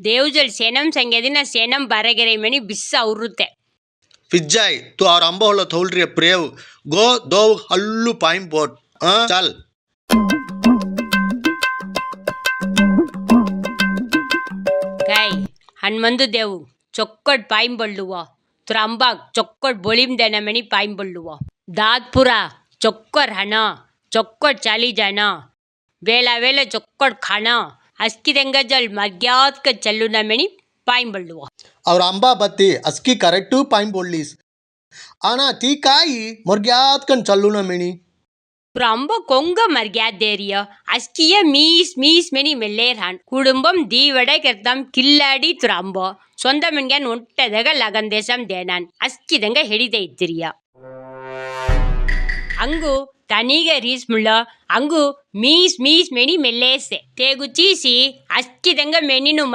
દેવજલ સેનમ સંગેદીના સેનમ બારેગરેમની બિસ્સા ઉરુતે ફિજાય તું આ અંબોહલો થૌલરીય પ્રેવ ગો દો હલ્લુ પાઈમ પોટ ચાલ ગાય હનુમંતુ દેવ ચોક્કડ પાઈમ બળ્લુવો ત્રાંબાક ચોક્કડ બોલીમ દેનામણી પાઈમ બળ્લુવો દાદપુરા ચોક્કર હના ચોક્કડ ચાલી જાના વેલા વેલે ચોક્કડ ખાના அஸ்கிதங்க ಅಸ್ಕಿರಂಗಜಲ್ ಮರ್ಯಾದ್ಕ ಚಲ್ಲುನಮೆಣಿ ಪಾಯಿಂಬಳ್ಳುವ ಅವ್ರ ಅಂಬಾ ಬತ್ತಿ ಅಸ್ಕಿ ಕರೆಕ್ಟು ಪಾಯಿಂಬೊಳ್ಳೀಸ್ ಆಣ ತೀ ಕಾಯಿ ಮೊರ್ಗ್ಯಾದ್ಕನ್ ಚಲ್ಲುನಮೆಣಿ ரொம்ப கொங்க மரியாதேரிய அஸ்கிய மீஸ் மீஸ் மெனி மெல்லேரான் குடும்பம் தீவடை கர்த்தம் கில்லாடி துராம்போ சொந்தமென்கன் ஒட்டதக லகந்தேசம் தேனான். அஸ்கிதங்க ஹெடிதை திரியா? ಇದ್ದಿರಿಯ ಅಂಗು ತನಿಗ ರೀಸ್ ಮುಳ್ಳ ಅಂಗು ಮೀಸ್ ಮೀಸ್ ಮೆನಿ ಮೆಲ್ಲೇಸೆ ತೇಗು ಚೀಸಿ ಅಸ್ಕಿದಂಗ ಮೆನಿನು